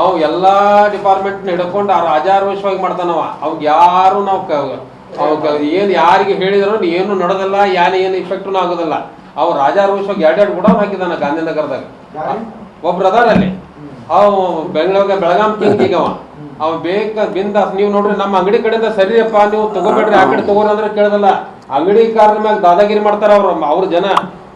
ಅವ್ ಎಲ್ಲಾ ಡಿಪಾರ್ಟ್ಮೆಂಟ್ ಹಿಡ್ಕೊಂಡು ಆ ರಾಜಾರೋಷವಾಗಿ ಮಾಡ್ತಾನವ. ಅವ್ ಯಾರು ನಾವು ಅವ್ ಏನು ಯಾರಿಗೆ ಹೇಳಿದ್ರು ಏನು ನಡೆದಲ್ಲ ಯಾನ್ ಏನು ಇಫೆಕ್ಟ್ ಆಗೋದಿಲ್ಲ. ಅವ್ ರಾಜಾರೋಷವಾಗಿ ಎರಡೆರಡು ಕೂಡ ಹಾಕಿದಾನ ಗಾಂಧಿನಗರದಾಗ. ಒಬ್ರು ಅದಾರ ಅಲ್ಲಿ. ಅವ್ ಬೆಂಗಳೂರಿಗೆ ಬೆಳಗಾಂ ಕಿಂಗ್ ಈಗ ಅವ ಅವ್ ಬೇಕ ಬಿಂದಾಸ್ ನೀವು ನೋಡ್ರಿ ನಮ್ಮ ಅಂಗಡಿ ಕಡೆಯಿಂದ ಸರಿಯಪ್ಪ ನೀವು ತಗೋಬೇಡ್ರಿ ಆ ಕಡೆ ತಗೋರಿ ಅಂದ್ರೆ ಕೇಳದಲ್ಲ. ಅಂಗಡಿ ಕಾರಣ ಮ್ಯಾಗ ದಾದಾಗಿರಿ ಮಾಡ್ತಾರ ಅವ್ರ ಅವ್ರ ಜನ.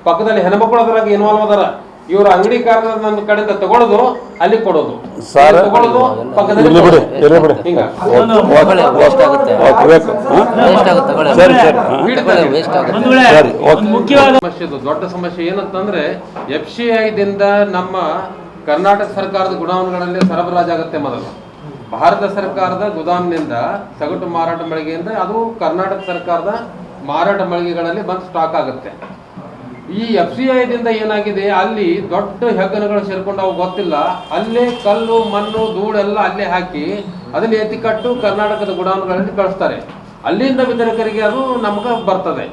ಪಕ್ಕದಲ್ಲಿ ಹೆಣ್ಮಕ್ಳು ಅದ್ರಾಗ ಇನ್ವಾಲ್ವ್ ಅದಾರ. ಇವ್ರ ಅಂಗಡಿ ಕಾರಣ ನನ್ನ ಕಡೆಯಿಂದ ತಗೊಳ್ಳೋದು ಅಲ್ಲಿ ಕೊಡೋದು. ಸರ್, ತಗೊಳ್ಳೋದು ಪಕ್ಕದಲ್ಲಿ ಬಿಡಿ. ಇರ್ಲಿ ಬಿಡಿ. ಹಿಂಗ. ಸರಿ ಸರಿ. ಸರಿ, ಮುಖ್ಯವಾದ ಸಮಸ್ಯೆ ಇದು ದೊಡ್ಡ ಸಮಸ್ಯೆ ಏನಂತಂದ್ರೆ ಎಫ್ ಸಿ ಐದಿಂದ ನಮ್ಮ ಕರ್ನಾಟಕ ಸರ್ಕಾರದ ಗುಡಾವಣೆಗಳಲ್ಲಿ ಸರಬರಾಜಾಗುತ್ತೆ ಮೊದಲು. ಭಾರತ ಸರ್ಕಾರದ ಗುದಾಮ್ನಿಂದ ಸಗಟು ಮಾರಾಟ ಮಳಿಗೆಯಿಂದ ಅದು ಕರ್ನಾಟಕ ಸರ್ಕಾರದ ಮಾರಾಟ ಮಳಿಗೆಗಳಲ್ಲಿ ಬಂದು ಸ್ಟಾಕ್ ಆಗುತ್ತೆ. ಈ ಎಫ್ ಸಿ ಐದಿಂದ ಏನಾಗಿದೆ? ಅಲ್ಲಿ ದೊಡ್ಡ ಹೆಗ್ಗನಗಳು ಸೇರ್ಕೊಂಡು ಅವು ಗೊತ್ತಿಲ್ಲ. ಅಲ್ಲೇ ಕಲ್ಲು, ಮಣ್ಣು, ಧೂಳೆಲ್ಲ ಅಲ್ಲೇ ಹಾಕಿ ಅದನ್ನ ಎತ್ತಿ ಕಟ್ಟು ಕರ್ನಾಟಕದ ಗುಡಾನ್ಗಳಲ್ಲಿ ಕಳಿಸ್ತಾರೆ. ಅಲ್ಲಿಂದ ವಿತರಕರಿಗೆ ಅದು ನಮ್ಗೆ ಬರ್ತದೆ.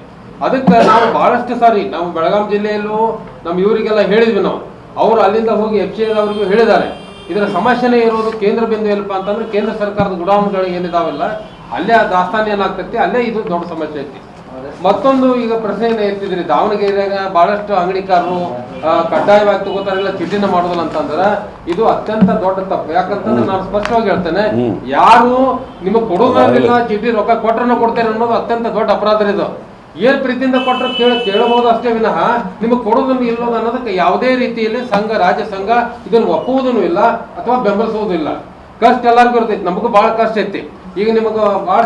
ಅದಕ್ಕೆ ನಾವು ಬಹಳಷ್ಟು ಸಾರಿ ನಾವು ಬೆಳಗಾಂ ಜಿಲ್ಲೆಯಲ್ಲೂ ನಮ್ಮ ಇವರಿಗೆಲ್ಲ ಹೇಳಿದ್ವಿ ನಾವು. ಅವರು ಅಲ್ಲಿಂದ ಹೋಗಿ ಎಫ್ ಸಿ ಐ ಅವ್ರಿಗೂ ಹೇಳಿದ್ದಾರೆ. ಇದರ ಸಮಸ್ಯೆನೇ ಇರೋದು ಕೇಂದ್ರ ಬಿಂದು ಏನಪ್ಪ ಅಂತಂದ್ರೆ ಕೇಂದ್ರ ಸರ್ಕಾರದ ಗುಡಾನ್ಗಳು ಏನಿದಾವಲ್ಲ, ಅಲ್ಲೇ ಆ ದಾಸ್ತಾನು ಏನಾಗ್ತೈತಿ? ಅಲ್ಲೇ ಇದು ದೊಡ್ಡ ಸಮಸ್ಯೆ ಐತಿ. ಮತ್ತೊಂದು ಈಗ ಪ್ರಶ್ನೆಯನ್ನು ಎತ್ತಿದ್ರಿ. ದಾವಣಗೆರೆಯಾಗ ಬಹಳಷ್ಟು ಅಂಗಡಿಕಾರರು ಕಡ್ಡಾಯವಾಗಿ ತಗೋತಾರೆಲ್ಲ ಚಿಟ್ಟಿನ ಮಾಡೋದಿಲ್ಲ ಅಂತಂದ್ರೆ ಇದು ಅತ್ಯಂತ ದೊಡ್ಡ ತಪ್ಪು. ಯಾಕಂತಂದ್ರೆ ನಾನು ಸ್ಪಷ್ಟವಾಗಿ ಹೇಳ್ತೇನೆ ಯಾರು ನಿಮಗೆ ಕೊಡೋದಿಲ್ಲ ಚೀಟಿ ರೊಕ್ಕ ಕೊಟ್ಟರೆ ಕೊಡ್ತೇನೆ ಅನ್ನೋದು ಅತ್ಯಂತ ದೊಡ್ಡ ಅಪರಾಧ ಇದು. ಏನ್ ಪ್ರೀತಿಯಿಂದ ಕೊಟ್ಟರೆ ಕೇಳ ಕೇಳಬಹುದು ಅಷ್ಟೇ ವಿನಃ ನಿಮಗೆ ಕೊಡೋದನ್ನು ಇಲ್ಲೋದು ಅನ್ನೋದಕ್ಕೆ ಯಾವುದೇ ರೀತಿಯಲ್ಲಿ ಸಂಘ ರಾಜ್ಯ ಸಂಘ ಇದನ್ನು ಒಪ್ಪುವುದೂ ಇಲ್ಲ ಅಥವಾ ಬೆಂಬಲಿಸುವುದೂ ಇಲ್ಲ ಕಷ್ಟ ಎಲ್ಲರಿಗೂ ಇರ್ತೈತಿ. ನಮಗೂ ಬಹಳ ಕಷ್ಟ ಐತಿ. ಈಗ ನಿಮಗೆ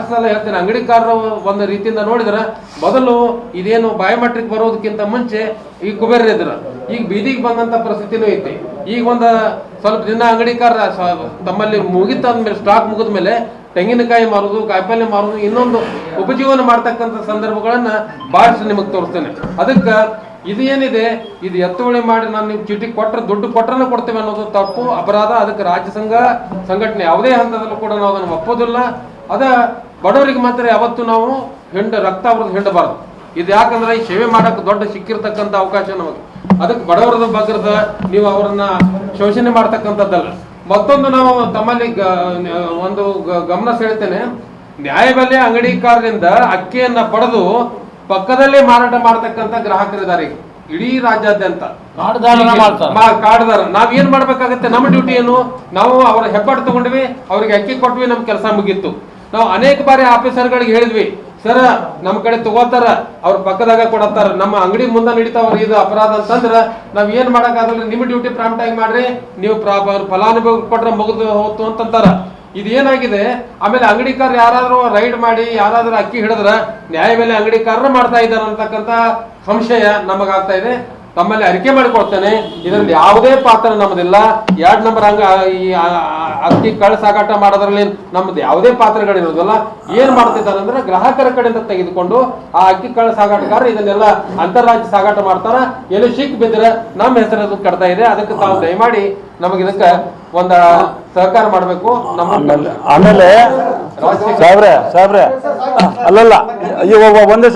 ಸಲ ಹೇಳ್ತೇನೆ, ಅಂಗಡಿಕಾರರು ಒಂದು ರೀತಿಯಿಂದ ನೋಡಿದ್ರೆ, ಮೊದಲು ಇದೇನು ಬಯೋಮೆಟ್ರಿಕ್ ಬರೋದಕ್ಕಿಂತ ಮುಂಚೆ ಈಗ ಕುಬೇರ ಇದ್ರು. ಈಗ ಬೀದಿಗೆ ಬಂದಂತ ಪರಿಸ್ಥಿತಿನೂ ಐತಿ. ಈಗ ಒಂದು ಸ್ವಲ್ಪ ದಿನ ಅಂಗಡಿಕಾರ ತಮ್ಮಲ್ಲಿ ಮುಗಿತ ಅಂದ್ಮೇಲೆ ಸ್ಟಾಕ್ ಮುಗಿದ ಮೇಲೆ ತೆಂಗಿನಕಾಯಿ ಮಾರೋದು ಕಾಯಿಪಲ್ಯ ಮಾರೋದು, ಇನ್ನೊಂದು ಉಪಜೀವನ ಮಾಡ್ತಕ್ಕಂಥ ಸಂದರ್ಭಗಳನ್ನ ಭಾಳಷ್ಟು ನಿಮಗೆ ತೋರಿಸ್ತೇನೆ. ಅದಕ್ಕೆ ಇದು ಏನಿದೆ? ಇದು ಎತ್ತುವಳಿ ಮಾಡಿ ನಾನು ನೀವು ಚೀಟಿ ಕೊಟ್ಟರೆ ದುಡ್ಡು ಕೊಟ್ಟರೆ ಕೊಡ್ತೇವೆ ಅನ್ನೋದು ತಪ್ಪು, ಅಪರಾಧ. ಅದಕ್ಕೆ ರಾಜ್ಯ ಸಂಘ ಸಂಘಟನೆ ಯಾವುದೇ ಹಂತದಲ್ಲೂ ಕೂಡ ನಾವು ಅದನ್ನು ಒಪ್ಪೋದಿಲ್ಲ. ಅದ ಬಡವರಿಗೆ ಮಾತ್ರ ಯಾವತ್ತು ನಾವು ಹೆಂಡ ರಕ್ತ ಅವ್ರದ್ದು ಹಿಂಡಬಾರ್ದು. ಇದು ಯಾಕಂದ್ರೆ ಈ ಸೇವೆ ಮಾಡಕ್ಕೆ ದೊಡ್ಡ ಸಿಕ್ಕಿರ್ತಕ್ಕಂಥ ಅವಕಾಶ ನಮಗೆ. ಅದಕ್ಕೆ ಬಡವರದ ಬಗ್ರದ ನೀವು ಅವರನ್ನ ಶೋಷಣೆ ಮಾಡ್ತಕ್ಕಂಥದ್ದಲ್ಲ. ಮತ್ತೊಂದು ನಾವು ತಮ್ಮಲ್ಲಿ ಒಂದು ಗಮನ ಸೆಳಿತೇನೆ. ನ್ಯಾಯಬೆಲೆ ಅಂಗಡಿಕಾರರಿಂದ ಅಕ್ಕಿಯನ್ನ ಪಡೆದು ಪಕ್ಕದಲ್ಲೇ ಮಾರಾಟ ಮಾಡತಕ್ಕಂತ ಗ್ರಾಹಕರಿದ್ದಾರೆ. ಇಡೀ ರಾಜ್ಯಾದ್ಯಂತ. ಕಾಡದಾರ. ನಾವ್ ಏನ್ ಮಾಡ್ಬೇಕಾಗತ್ತೆ? ನಮ್ಮ ಡ್ಯೂಟಿ ಏನು? ನಾವು ಅವರ ಹೆಬ್ಬಾಟ್ ತಗೊಂಡ್ವಿ ಅವ್ರಿಗೆ ಅಕ್ಕಿ ಕೊಟ್ವಿ ನಮ್ ಕೆಲಸ ಮುಗಿತ್ತು ನಾವು ಅನೇಕ ಬಾರಿ ಆಫೀಸರ್ಗಳಿಗೆ ಹೇಳಿದ್ವಿ ಸರ ನಮ್ಮ ಕಡೆ ತಗೋತಾರ, ಅವ್ರ ಪಕ್ಕದಾಗ ಕೊಡತ್ತಾರ. ನಮ್ಮ ಅಂಗಡಿ ಮುಂದೆ ನಡೀತಾವ್ರ ಇದು ಅಪರಾಧ ಅಂತಂದ್ರ ನಾವ್ ಏನ್ ಮಾಡಕ್ಕಾಗಲ್ಲ ನಿಮ್ಮ ಡ್ಯೂಟಿ ಪ್ರಾಂಪ್ಟ್ ಆಗಿ ಮಾಡ್ರಿ, ನೀವು ಫಲಾನುಭವಿ ಕೊಟ್ರೆ ಮುಗಿದು ಹೋತು ಅಂತಂತಾರ. ಇದೇನಾಗಿದೆ? ಆಮೇಲೆ ಅಂಗಡಿಕಾರ ಯಾರಾದ್ರೂ ರೈಡ್ ಮಾಡಿ, ಯಾರಾದ್ರೂ ಅಕ್ಕಿ ಹಿಡಿದ್ರ, ನ್ಯಾಯ ಮೇಲೆ ಅಂಗಡಿಕಾರರು ಮಾಡ್ತಾ ಇದ್ದಾರೆ ಅಂತಕ್ಕಂತ ಸಂಶಯ ನಮಗಾಗ್ತಾ ಇದೆ. ತಮ್ಮಲ್ಲಿ ಅರಿಕೆ ಮಾಡಿಕೊಡ್ತೇನೆ. ಇದರಲ್ಲಿ ಯಾವುದೇ ಪಾತ್ರ ನಮ್ಮದಿಲ್ಲ. ಎರಡ್ ನಂಬರ್ ಹಂಗ, ಈ ಅಕ್ಕಿ ಕಳ್ಳ ಸಾಗಾಟ ಮಾಡೋದ್ರಲ್ಲಿ ನಮ್ದು ಯಾವುದೇ ಪಾತ್ರಗಳಿರೋದಿಲ್ಲ ಏನ್ ಮಾಡ್ತಿದ್ದಾರೆ ಅಂದ್ರೆ ಗ್ರಾಹಕರ ಕಡೆಯಿಂದ ತೆಗೆದುಕೊಂಡು ಆ ಅಕ್ಕಿ ಕಳ್ಳ ಸಾಗಾಟಗಾರ ಇದನ್ನೆಲ್ಲ ಅಂತಾರಾಜ್ಯ ಸಾಗಾಟ ಮಾಡ್ತಾರ. ಎಲ್ಲಿ ಸಿಕ್ ಬಿದ್ರೆ ನಮ್ಮ ಹೆಸರದು ಕಡ್ತಾ ಇದೆ. ಅದಕ್ಕೆ ತಾವು ದಯಮಾಡಿ ನಮಗೆ ಇದಕ್ಕೆ ಒಂದ ಸಹಕಾರ ಮಾಡಬೇಕು. ನಮ್ಮ ಆಮೇಲೆ ಸಾಬ್ರೆ ಸಾಹೇಬ್ರೆ ಅಲ್ಲಲ್ಲ ಒಂದೇ